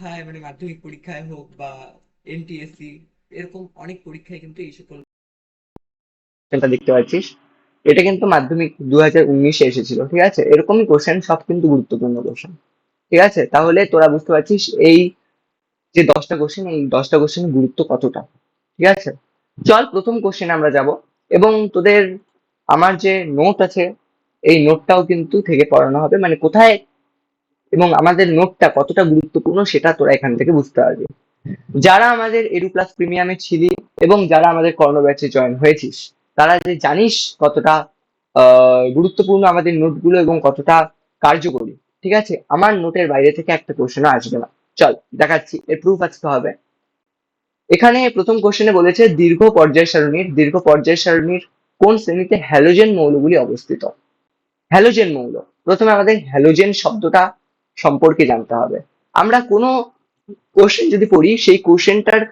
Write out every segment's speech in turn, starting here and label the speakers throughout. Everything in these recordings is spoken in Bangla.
Speaker 1: পরীক্ষায় মানে মাধ্যমিক পরীক্ষায় হোক বা এনটিএসসি এরকম অনেক পরীক্ষায় কিন্তু এই সকল
Speaker 2: দেখতে পাচ্ছিস। এটা কিন্তু মাধ্যমিক দু হাজার উনিশে এসেছিল, ঠিক আছে? এরকমই কোশ্চেন সব কিন্তু গুরুত্বপূর্ণ কোশ্চেন ঠিক আছে? তাহলে তোরা বুঝতে পারছিস এই যে দশটা কোশ্চেন এই দশটা কোশ্চেনের গুরুত্ব কতটা, ঠিক আছে? চল প্রথম কোশ্চেন আমরা যাব, এবং তোদের আমার যে নোট আছে, এই নোটটাও কিন্তু থেকে পড়ানো হবে। মানে কোথায় এবং আমাদের নোটটা কতটা গুরুত্বপূর্ণ সেটা তোরা এখান থেকে বুঝতে পারবি। যারা আমাদের এডু প্লাস প্রিমিয়ামে ছিলি এবং যারা আমাদের কর্ণ ব্যাচে জয়েন হয়েছিস, তারা যে জানিস কতটা গুরুত্বপূর্ণ আমাদের নোটগুলো এবং কতটা কার্যকরী, ঠিক আছে? আমার নোটের বাইরে থেকে একটা কোশ্চেনও আসবে না। চল, দেখাচ্ছি, এর প্রুফ আজকে হবে। এখানে প্রথম কোশ্চেনে বলেছে, দীর্ঘ পর্যায় সারণীর, দীর্ঘ পর্যায় সারণীর কোন শ্রেণীতে হ্যালোজেন মৌলগুলি অবস্থিত? হ্যালোজেন মৌল। প্রথমে আমাদের হ্যালোজেন শব্দটা সম্পর্কে জানতে হবে। আমরা কোনো কোশ্চেন যদি পড়ি, সেই কোশ্চেনটার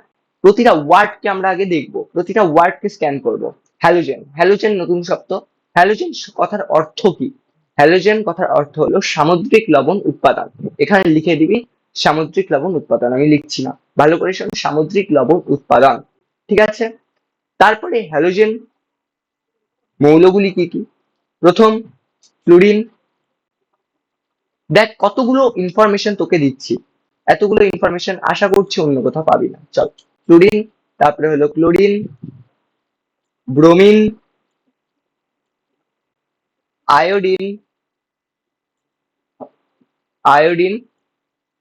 Speaker 2: প্রতিটা ওয়ার্ডকে আমরা আগে দেখব। প্রতিটা ওয়ার্ডকে স্ক্যান করব। হ্যালোজেন হ্যালোজেন নতুন শব্দ। হ্যালোজেন কথার অর্থ কি? হ্যালোজেন কথার অর্থ হলো সামুদ্রিক লবণ উৎপাদন। এখানে লিখে দিবি, সামুদ্রিক লবণ উৎপাদন। আমি লিখছি না। ভালো করে শোন, সামুদ্রিক লবণ উৎপাদন। ঠিক আছে? তারপরে হ্যালোজেন মৌলগুলি কি কি? প্রথম ফ্লুরিন দেখ, কতগুলো ইনফরমেশন তোকে দিচ্ছি। এতগুলো ইনফরমেশন আশা করছি অন্য কোথাও পাবি না। চল, ক্লোরিন, তারপরে হলো ক্লোরিন, ব্রোমিন, আয়োডিন আয়োডিন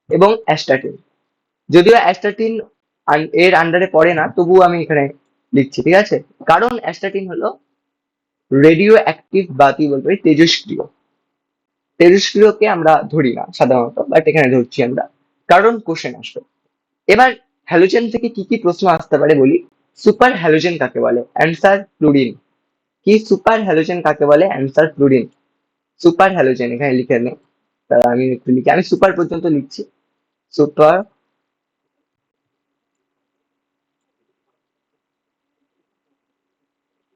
Speaker 2: এবং অ্যাস্টাটিন। যদিও অ্যাস্টাটিন এর আন্ডারে পড়ে না, তবুও আমি এখানে লিখছি, ঠিক আছে? কারণ অ্যাস্টাটিন হলো রেডিও অ্যাক্টিভ বাতি বলতে তেজস্ক্রিয় তেজস্ক্রিয়কে আমরা ধরি না সাধারণত বাট এখানে ধরছি আমরা। কারণ কোশ্চেন আসবে। এবার হ্যালোজেন থেকে কি কি প্রশ্ন আসতে পারে বলি? সুপার হ্যালোজেন কাকে বলে? অ্যান্সার ফ্লুরিন কি সুপার হ্যালোজেন কাকে বলে? অ্যান্সার ফ্লুরিন সুপার হ্যালোজেন এখানে লিখে নে। দাঁড়া, আমি একটু লিখি। আমি সুপার পর্যন্ত লিখছি। সুপার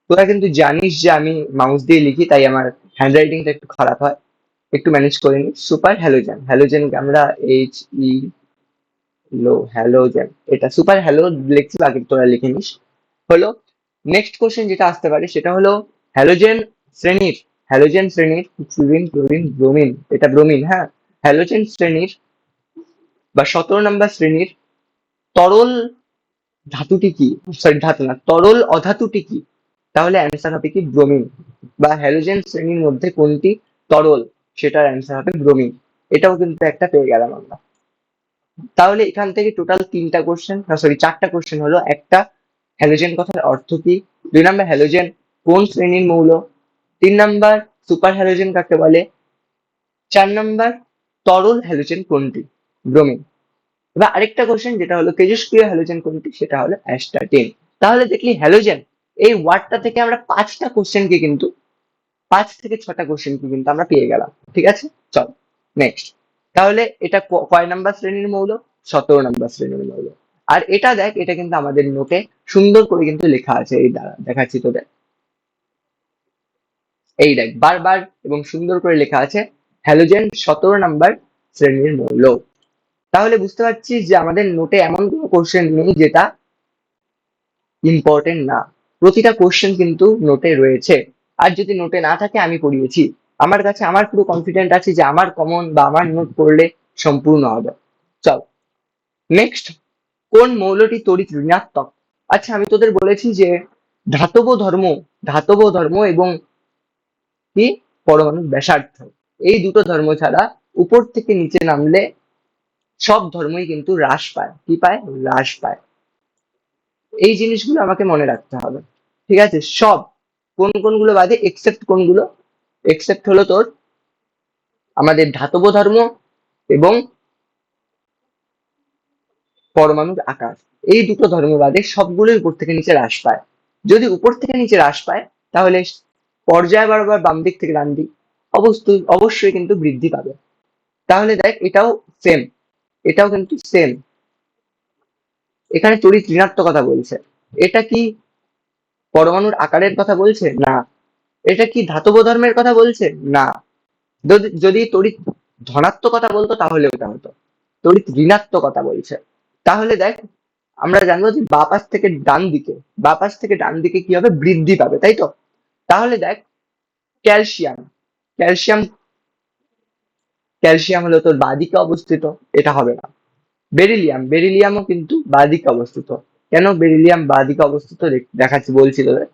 Speaker 2: তোরা কিন্তু জানিস যে আমি মাউস দিয়ে লিখি তাই আমার হ্যান্ড রাইটিংটা একটু খারাপ হয়। একটু ম্যানেজ করে নি সুপার হ্যালোজেন হ্যালোজেনকে আমরা এইচ ই লো হ্যালোজেন এটা সুপার হ্যালো লিখছি বাকি তোরা লিখে নিস। হলো নেক্সট কোশ্চেন যেটা আসতে পারে সেটা হলো হ্যালোজেন শ্রেণির হ্যালোজেন শ্রেণির ফ্লুরিন ক্লোরিন ব্রোমিন এটা ব্রোমিন হ্যাঁ? হ্যালোজেন শ্রেণির বা সতেরো নম্বর শ্রেণির তরল ধাতুটি কি? সরি ধাতু না, তরল অধাতুটি কি? তাহলে অ্যান্সার হবে কি ব্রোমিন বা হ্যালোজেন শ্রেণির মধ্যে কোনটি তরল? সেটার অ্যান্সার হবে ব্রোমিন এটাও কিন্তু একটা পেয়ে গেলাম আমরা। তাহলে এখান থেকে টোটাল তিনটা কোশ্চেন সরি চারটা কোশ্চেন হলো। একটা হ্যালোজেন কথার অর্থ কি? দুই নাম্বার হ্যালোজেন কোন শ্রেণির মৌল? তিন নাম্বার সুপার হ্যালোজেন কাকে বলে? চার নাম্বার তরল হ্যালোজেন কোনটি? ব্রোমিন এবার আরেকটা কোশ্চেন যেটা হলো তেজস্ক্রিয় হ্যালোজেন কোনটি? সেটা হলো অ্যাস্টাটিন তাহলে দেখলি হ্যালোজেন এই ওয়ার্ডটা থেকে আমরা পাঁচটা কোশ্চেনকে কিন্তু পাঁচ থেকে ছটা কোশ্চেনকে কিন্তু আমরা পেয়ে গেলাম। ঠিক আছে? চল নেক্সট তাহলে এটা কয় নাম্বার শ্রেণির মৌল? সতেরো নাম্বার শ্রেণির মৌল। আর এটা দেখ, এটা কিন্তু আমাদের নোটে সুন্দর করে কিন্তু লেখা আছে, এই দ্বারা। দেখাচ্ছি তোদের। এই দেখ, বারবার এবং সুন্দর করে লেখা আছে হ্যালোজেন সতেরো নাম্বার শ্রেণির মৌল। তাহলে বুঝতে পারছি যে আমাদের নোটে এমন কোনো কোশ্চেন নেই যেটা ইম্পর্টেন্ট না। প্রতিটা কোশ্চেন কিন্তু নোটে রয়েছে। আর যদি নোটে না থাকে, আমি পড়িয়েছি। আমার কাছে আমার পুরো কনফিডেন্ট আছে যে আমার কমন বা আমার নোট পড়লে সম্পূর্ণ হবে। চল। নেক্সট কোন মৌলটি তড়িৎ ঋণাত্মক? আচ্ছা আমি তোদের বলেছি যে ধাতব ধর্ম ধাতব ধর্ম এবং কি? পরমাণু ব্যাসার্থ এই দুটো ধর্ম ছাড়া উপর থেকে নিচে নামলে সব ধর্মই কিন্তু হ্রাস পায়। কি পায়? হ্রাস পায়। এই জিনিসগুলো আমাকে মনে রাখতে হবে। ঠিক আছে? সব কোন কোনগুলো বাদে এক্সেপ্ট কোনগুলো? এক্সেপ্ট হলো তোর আমাদের ধাতব ধর্ম এবং পরমাণুর আকার। এই দুটো ধর্ম বাদে সবগুলোই উপর থেকে নিচে হ্রাস পায়। যদি উপর থেকে নিচে হ্রাস পায়, তাহলে পর্যায় বারবার বাম দিক থেকে ডান দিক অবশ্যই অবশ্যই কিন্তু বৃদ্ধি পাবে। তাহলে দেখ, এটাও সেম এটাও কিন্তু সেম এখানে তড়িৎ ঋণাত্মকতা বলছে। এটা কি পরমাণুর আকারের কথা বলছে? না। এটা কি ধাতব ধর্মের কথা বলছে? না। যদি তড়িৎ ধনাত্মকতা বলতো, তাহলে ওটা হতো। তড়িৎ ঋণাত্মকতা বলছে। তাহলে দেখ, আমরা জানব যে বা পাশ থেকে ডান দিকে, বা পাশ থেকে ডান দিকে কি হবে? বৃদ্ধি পাবে, তাই তো? তাহলে দেখ, ক্যালসিয়াম। ক্যালসিয়াম ক্যালসিয়াম হলো তোর বাদিকে অবস্থিত, এটা হবে না। বেরিলিয়াম, বেরিলিয়ামও কিন্তু বাদিকে অবস্থিত। কেন বেরিলিয়াম বাদিকে অবস্থিত দেখ- দেখাচ্ছি, বলছি তোদের?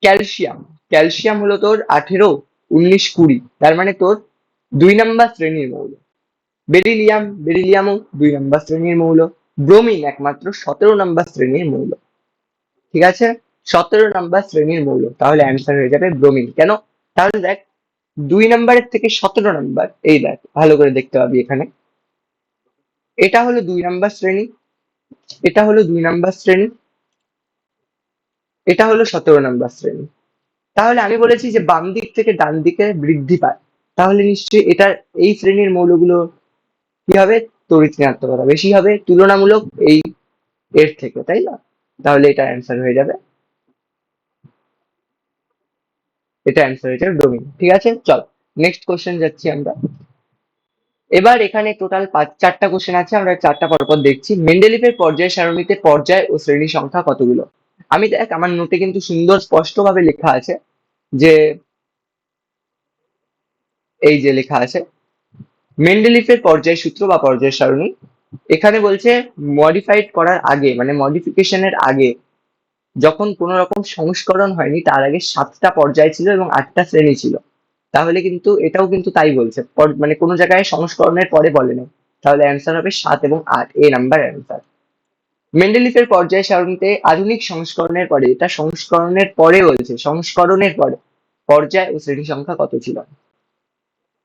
Speaker 2: ক্যালসিয়াম। ক্যালসিয়াম হলো তোর আঠেরো, উনিশ, কুড়ি। তার মানে তোর দুই নাম্বার শ্রেণির মৌল। বেরিলিয়াম, বেরিলিয়ামও দুই নাম্বার শ্রেণির মৌল। ব্রোমিন একমাত্র সতেরো নাম্বার শ্রেণির মৌল। ঠিক আছে? সতেরো নাম্বার শ্রেণির মৌল। তাহলে অ্যান্সার হয়ে যাবে ব্রোমিন। কেন? তাহলে দেখ, দুই নাম্বারের থেকে সতেরো নাম্বার, এই দেখ, ভালো করে দেখতে পাবি এখানে। এটা হলো দুই নাম্বার শ্রেণি। এটা হলো দুই নাম্বার শ্রেণি। এটা হলো সতেরো নাম্বার শ্রেণি। তাহলে আমি বলেছি যে বাম দিক থেকে ডান দিকে বৃদ্ধি পায়। তাহলে নিশ্চয়ই এটার এই শ্রেণির মৌলগুলো কি হবে? তড়িৎ ঋণাত্মকতা বেশি হবে, তুলনামূলক এই এর থেকে, তাই না? তাহলে এটা অ্যান্সার হয়ে যাবে। এটা অ্যান্সার হয়ে যাবে ডোমিন ঠিক আছে? চল নেক্সট কোশ্চেন যাচ্ছি আমরা। এবার এখানে টোটাল পাঁচ, চারটা কোশ্চেন আছে, আমরা চারটা পরপর দেখছি। মেন্ডেলিফের পর্যায় সারণীতে পর্যায় ও শ্রেণি সংখ্যা কতগুলো? আমি দেখ, আমার নোটে কিন্তু সুন্দর স্পষ্টভাবে লেখা আছে যে, এই যে লেখা আছে মেন্ডেলিফের পর্যায় সূত্র বা পর্যায় সারণী, এখানে বলছে মডিফাইড করার আগে মানে মডিফিকেশনের আগে, যখন কোনো রকম সংস্করণ হয়নি, তার আগে সাতটা পর্যায় ছিল এবং আটটা শ্রেণি ছিল। তাহলে কিন্তু এটাও কিন্তু তাই বলছে। মানে কোনো জায়গায় সংস্করণের পরে বলেনি তাহলে অ্যান্সার হবে সাত এবং আট। এ নাম্বার অ্যান্সার মেন্ডেলিফের পর্যায় সারণীতে আধুনিক সংস্করণের পরে, এটা সংস্করণের পরে বলছে, সংস্করণের পরে। পর্যায় ও শ্রেণি সংখ্যা কত ছিল?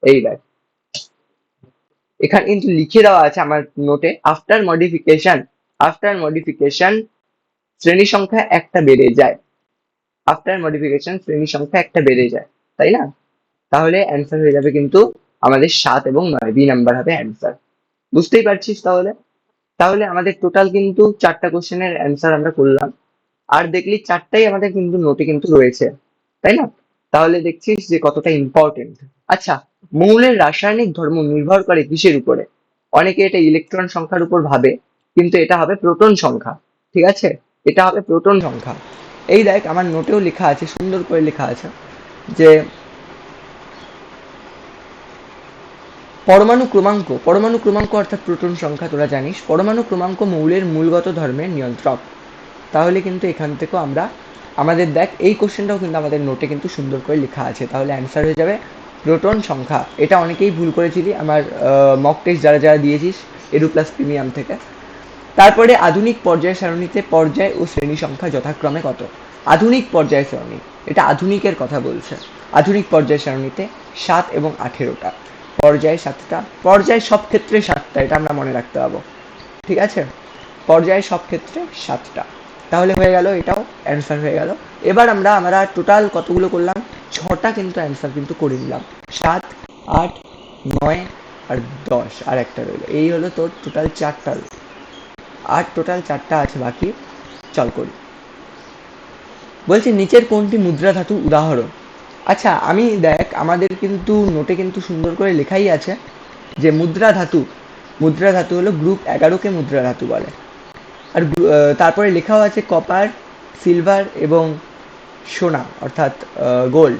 Speaker 2: এই দেখ। এখানে কিন্তু লিখে দেওয়া আছে আমার নোটে আফটার মডিফিকেশন আফটার মডিফিকেশন শ্রেণি সংখ্যা একটা বেড়ে যায়। আফটার মডিফিকেশন শ্রেণি সংখ্যা একটা বেড়ে যায়। তাই না? তাহলে অ্যান্সার হয়ে যাবে কিন্তু আমাদের সাত এবং নয় বি নাম্বার হবে অ্যান্সার বুঝতেই পারছিস তাহলে? তাহলে আমাদের টোটাল কিন্তু চারটা কোশ্চেনের অ্যান্সার আমরা করলাম। আর দেখলি চারটাই আমাদের কিন্তু নোটে কিন্তু রয়েছে, তাই না? তাহলে দেখছিস যে কতটা ইম্পর্টেন্ট আচ্ছা মৌলের রাসায়নিক ধর্ম নির্ভর করে কিসের উপরে? অনেকে এটা ইলেকট্রন সংখ্যার উপর ভাবে, কিন্তু এটা হবে প্রোটন সংখ্যা, ঠিক আছে? এটা হবে প্রোটন সংখ্যা। এই দেখ, আমার নোটেও লেখা আছে, সুন্দর করে লেখা আছে যে পরমাণু ক্রমাঙ্ক পরমাণু ক্রমাঙ্ক অর্থাৎ প্রোটন সংখ্যা, তোরা জানিস, পরমাণু ক্রমাঙ্ক মৌলের মূলগত ধর্মের নিয়ন্ত্রক। তাহলে কিন্তু এখান থেকেও আমরা, আমাদের দেখ, এই কোশ্চেনটাও কিন্তু আমাদের নোটে কিন্তু সুন্দর করে লেখা আছে। তাহলে অ্যান্সার হয়ে যাবে, প্রোটন সংখ্যা। এটা অনেকেই ভুল করেছিলি, আমার মক টেস্ট যারা যারা দিয়েছিস এডু প্লাস প্রিমিয়াম থেকে। তারপরে আধুনিক পর্যায় সারণীতে পর্যায় ও শ্রেণি সংখ্যা যথাক্রমে কত? আধুনিক পর্যায় সারণী, এটা আধুনিকের কথা বলছে। আধুনিক পর্যায় সারণীতে সাত এবং আঠেরোটা। পর্যায় সাতটা। পর্যায় সব ক্ষেত্রে সাতটা, এটা আমরা মনে রাখতে পাবো ঠিক আছে? পর্যায় সব ক্ষেত্রে সাতটা। তাহলে হয়ে গেল, এটাও অ্যান্সার হয়ে গেল। এবার আমরা আমরা টোটাল কতগুলো করলাম? ছটা কিন্তু অ্যান্সার কিন্তু করে নিলাম। সাত, আট, নয় আর দশ আর একটা রইল। এই হলো তোর টোটাল চারটা আর টোটাল চারটা আছে বাকি, চল করি। বলছি, নিচের কোনটি মুদ্রা ধাতু উদাহরণ? আচ্ছা আমি দেখ, আমাদের কিন্তু নোটে কিন্তু সুন্দর করে লেখাই আছে যে মুদ্রা ধাতু মুদ্রা ধাতু হলো গ্রুপ এগারোকে মুদ্রা ধাতু বলে। আর তারপরে লেখাও আছে কপার সিলভার এবং সোনা, অর্থাৎ গোল্ড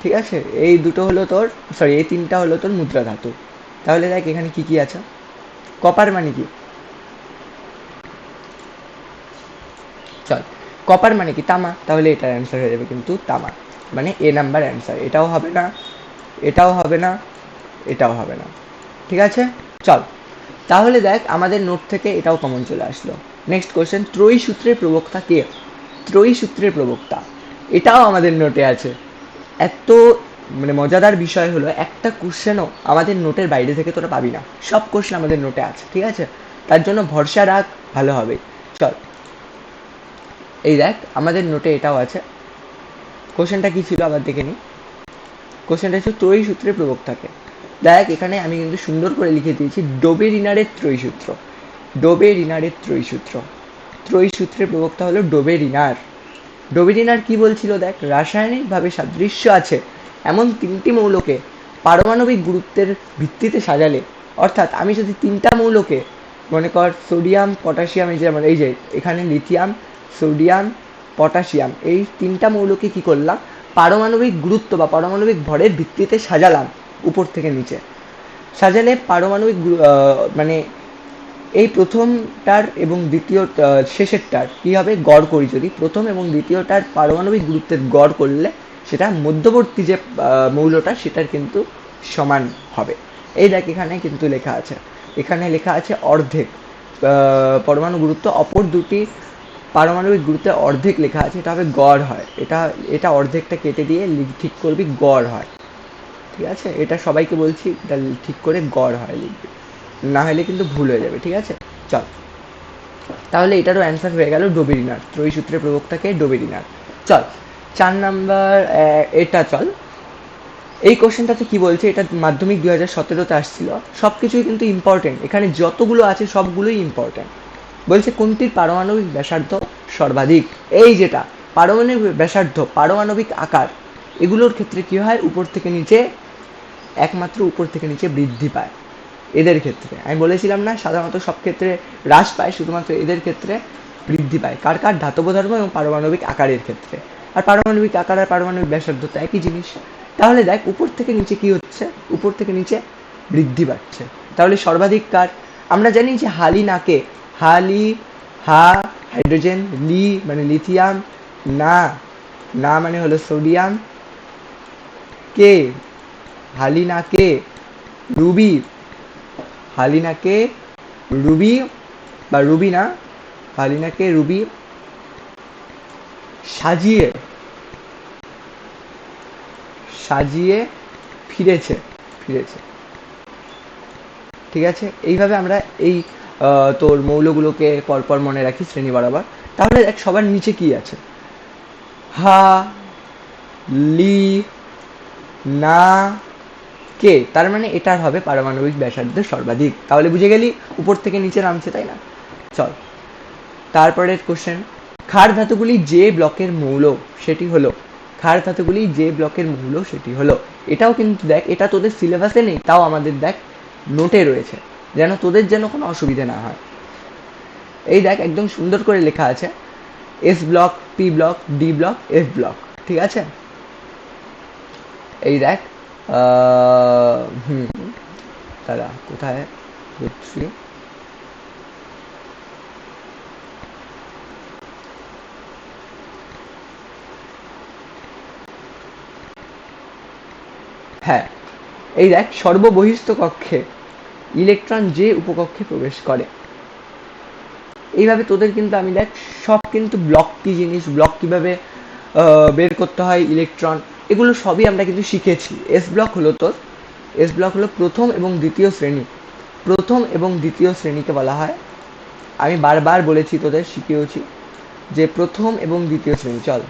Speaker 2: ঠিক আছে? এই দুটো হলো তোর সরি এই তিনটা হলো তোর মুদ্রা ধাতু। তাহলে দেখ, এখানে কি কি আছে? কপার মানে কি? চল কপার মানে কি? তামা। তাহলে এটার অ্যান্সার হয়ে যাবে কিন্তু তামা। মানে এ নাম্বার অ্যান্সার এটাও হবে না, এটাও হবে না, এটাও হবে না। ঠিক আছে? চল। তাহলে দেখ, আমাদের নোট থেকে এটাও কমন চলে আসলো। নেক্সট কোয়েশ্চেন ত্রয়ী সূত্রের প্রবক্তা কে? ত্রয়ী সূত্রের প্রবক্তা। এটাও আমাদের নোটে আছে। এত মানে মজাদার বিষয় হলো, একটা কোশ্চেনও আমাদের নোটের বাইরে থেকে তোরা পাবি না। সব কোশ্চেন আমাদের নোটে আছে, ঠিক আছে? তার জন্য ভরসা রাখ, ভালো হবে। চল। এই দেখ, আমাদের নোটে এটাও আছে। কোশ্চেনটা কি ছিল আবার দেখে নিই। কোশ্চেনটা ছিল ত্রয়ী সূত্রের প্রবক্তাকে দেখ, এখানে আমি কিন্তু সুন্দর করে লিখে দিয়েছি, ডোবে রিনারের ত্রয়ী সূত্র। ডোবে রিনারের ত্রয়ী সূত্র। ত্রয়ী সূত্রের প্রবক্তা হলো ডোবে রিনার। ডোবে রিনার কি বলছিল দেখ, রাসায়নিকভাবে সাদৃশ্য আছে, এমন তিনটি মৌলকে পারমাণবিক গুরুত্বের ভিত্তিতে সাজালে। অর্থাৎ আমি যদি তিনটা মৌলকে, মনে কর সোডিয়াম, পটাশিয়াম, এই যে আমার এই যে, এখানে লিথিয়াম, সোডিয়াম পটাশিয়াম। এই তিনটা মৌলকে কি করলাম? পারমাণবিক গুরুত্ব বা পারমাণবিক ভরের ভিত্তিতে সাজালাম উপর থেকে নিচে। সাজালে পারমাণবিক মানে এই প্রথমটার এবং দ্বিতীয় শেষেরটার কি হবে? গড় করি যদি। প্রথম এবং দ্বিতীয়টার পারমাণবিক গুরুত্বের গড় করলে সেটা মধ্যবর্তী যে মৌলটা সেটার কিন্তু সমান হবে। এই দেখ এখানে কিন্তু লেখা আছে। এখানে লেখা আছে অর্ধেক পরমাণু গুরুত্ব, অপর দুটি পারমাণবিক গুরুত্বে অর্ধেক লেখা আছে, এটা হবে গড় হয়। এটা এটা অর্ধেকটা কেটে দিয়ে ঠিক করবি গড় হয়। ঠিক আছে? এটা সবাইকে বলছি, এটা ঠিক করে গড় হয় লিখবি। না হলে কিন্তু ভুল হয়ে যাবে, ঠিক আছে? চল। তাহলে এটারও অ্যান্সার হয়ে গেল ডোবেরিনার ত্রয়ী সূত্রের প্রবক্তাকে ডোবেরিনার চল। চার নাম্বার এটা চল। এই কোশ্চেনটাতে কি বলছে? এটা মাধ্যমিক দুই হাজার সতেরোতে আসছিল। সব কিছুই কিন্তু ইম্পর্টেন্ট এখানে যতগুলো আছে, সবগুলোই ইম্পর্টেন্ট বলছে, কোনটির পারমাণবিক ব্যাসার্ধ সর্বাধিক? এই যেটা, পারমাণবিক ব্যাসার্ধ, পারমাণবিক আকার, এগুলোর ক্ষেত্রে কি হয়? উপর থেকে নিচে, একমাত্র উপর থেকে নিচে বৃদ্ধি পায় এদের ক্ষেত্রে। আমি বলেছিলাম না, সাধারণত সব ক্ষেত্রে হ্রাস পায়, শুধুমাত্র এদের ক্ষেত্রে বৃদ্ধি পায়। কার কার? ধাতব ধর্ম এবং পারমাণবিক আকারের ক্ষেত্রে। আর পারমাণবিক আকার আর পারমাণবিক ব্যাসার্ধ তো একই জিনিস। তাহলে দেখ, উপর থেকে নিচে কি হচ্ছে? উপর থেকে নিচে বৃদ্ধি পাচ্ছে। তাহলে সর্বাধিক কার? আমরা জানি যে হালি নাকে হালি, হা, হাইড্রোজেন, লি মানে লিথিয়াম, না না মানে হলো সোডিয়াম, কে হালিনা কে, রুবি হালিনাকে রুবি, বা রুবি না হালিনাকে রুবি, সাজিয়ে সাজিয়ে ফিরেছে ফিরেছে। ঠিক আছে? এইভাবে আমরা এই তোর মৌলগুলোকে পরপর মনে রাখি শ্রেণি বরাবর তাহলে দেখ, সবার নিচে কি আছে? হা, লি, না, কে? তার মানে এটার হবে পারমাণবিক ব্যাসার্ধ সর্বাধিক। তাহলে বুঝে গেলি, উপর থেকে নিচে নামছে, তাই না? চল। তারপরের কোশ্চেন ক্ষার ধাতুগুলি যে ব্লকের মৌল, সেটি হলো। ক্ষার ধাতুগুলি যে ব্লকের মৌল, সেটি হলো। এটাও কিন্তু দেখ, এটা তোদের সিলেবাসে নেই, তাও আমাদের দেখ নোটে রয়েছে। যেন তোদের যেন কোনো অসুবিধা না হয়। এই দেখ, একদম সুন্দর করে লেখা আছে S block P block D block F block ঠিক আছে? এই দেখ দাদা, কোথায়? দেখছি হ্যাঁ এই দেখ, সর্ববহিস্থ কক্ষে ইলেকট্রন যে উপকক্ষে প্রবেশ করে। এইভাবে তোদের কিন্তু আমি দেখ, সব কিন্তু ব্লক কি জিনিস ব্লক কীভাবে বের করতে হয় ইলেকট্রন, এগুলো সবই আমরা কিন্তু শিখেছি। এস ব্লক হলো তোর এস ব্লক হলো প্রথম এবং দ্বিতীয় শ্রেণি। প্রথম এবং দ্বিতীয় শ্রেণীকে বলা হয়। আমি বারবার বলেছি তোদের, শিখিয়েওছি যে প্রথম এবং দ্বিতীয় শ্রেণি, চল।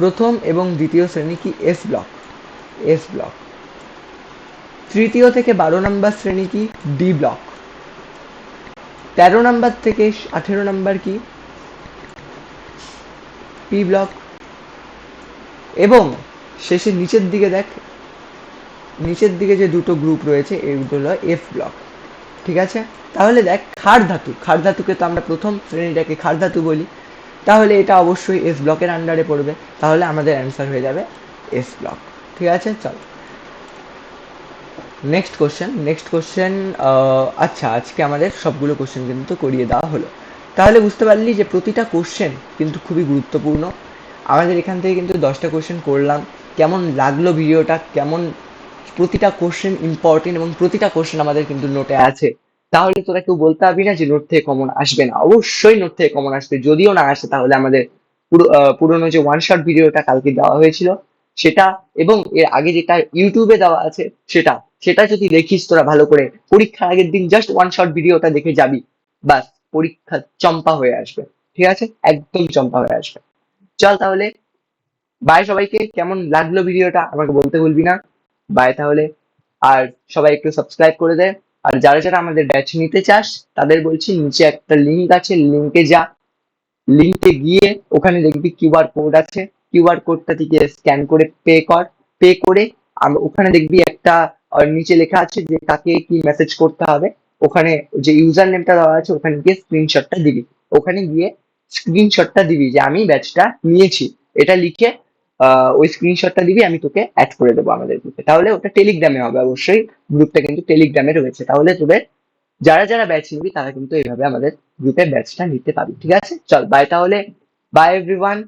Speaker 2: প্রথম এবং দ্বিতীয় শ্রেণি কি? এস ব্লক এস ব্লক তৃতীয় থেকে বারো নম্বর শ্রেণি কি? ডি ব্লক তেরো নম্বর থেকে আঠেরো নম্বর কি? পি ব্লক এবং শেষে নিচের দিকে দেখ। নিচের দিকে যে দুটো গ্রুপ রয়েছে এইগুলো হলো এফ ব্লক ঠিক আছে? তাহলে দেখ, ক্ষার ধাতু। ক্ষার ধাতুকে তো আমরা প্রথম শ্রেণীটাকে ক্ষার ধাতু বলি। তাহলে এটা অবশ্যই এস ব্লকের আন্ডারে পড়বে। তাহলে আমাদের অ্যান্সার হয়ে যাবে এস ব্লক ঠিক আছে? চল। নেক্সট কোশ্চেন নেক্সট কোশ্চেন আচ্ছা আজকে আমাদের সবগুলো কোশ্চেন কিন্তু করিয়ে দেওয়া হলো। তাহলে বুঝতে পারলি যে প্রতিটা কোশ্চেন কিন্তু খুবই গুরুত্বপূর্ণ। আমাদের এখান থেকে কিন্তু দশটা কোশ্চেন করলাম। কেমন লাগল ভিডিওটা কেমন প্রতিটা কোশ্চেন ইম্পর্টেন্ট এবং প্রতিটা কোশ্চেন আমাদের কিন্তু নোটে আছে। তাহলে তোরা কেউ বলতে পারবি না যে নোট থেকে কমন আসবে না। অবশ্যই নোট থেকে কমন আসবে। যদিও না আসে, তাহলে আমাদের পুরোনো যে ওয়ান শট ভিডিওটা কালকে দেওয়া হয়েছিল, সেটা এবং এর আগে যেটা ইউটিউবে দেওয়া আছে, সেটা। সেটা যদি দেখিস তোরা ভালো করে, পরীক্ষার আগের দিন জাস্ট ওয়ান শট ভিডিওটা দেখে যাবি। বাস পরীক্ষা চম্পা হয়ে আসবে। ঠিক আছে? একদম চম্পা হয়ে আসবে। চল তাহলে বাই সবাইকে। কেমন লাগল ভিডিওটা আমাকে বলতে ভুলবি না। বাই তাহলে। আর সবাই একটু সাবস্ক্রাইব করে দে। আর যারা যারা আমাদের ব্যাচ নিতে চাস, তাদের বলছি নিচে একটা লিঙ্ক আছে লিঙ্কে যা। লিঙ্কে গিয়ে ওখানে দেখবি কিউআর কোড আছে। কিউআর কোডটা থেকে স্ক্যান করে পে কর। পে করে ওখানে দেখবি একটা নিচে লেখা আছে যে কাকে কি মেসেজ করতে হবে। ওখানে যে ইউজার নেমটা দেওয়া আছে, ওখানে গিয়ে স্ক্রিনশটটা দিবি। ওখানে গিয়ে স্ক্রিনশটটা দিবি যে আমি ব্যাচটা নিয়েছি। এটা লিখে ওই স্ক্রিনশটটা দিবি, আমি তোকে অ্যাড করে দেবো আমাদের গ্রুপে তাহলে ওটা টেলিগ্রামে হবে অবশ্যই গ্রুপটা কিন্তু টেলিগ্রামে রয়েছে। তাহলে তোদের যারা যারা ব্যাচ নিবি, তারা কিন্তু এইভাবে আমাদের গ্রুপে ব্যাচটা নিতে পারবি। ঠিক আছে? চল বাই তাহলে। By everyone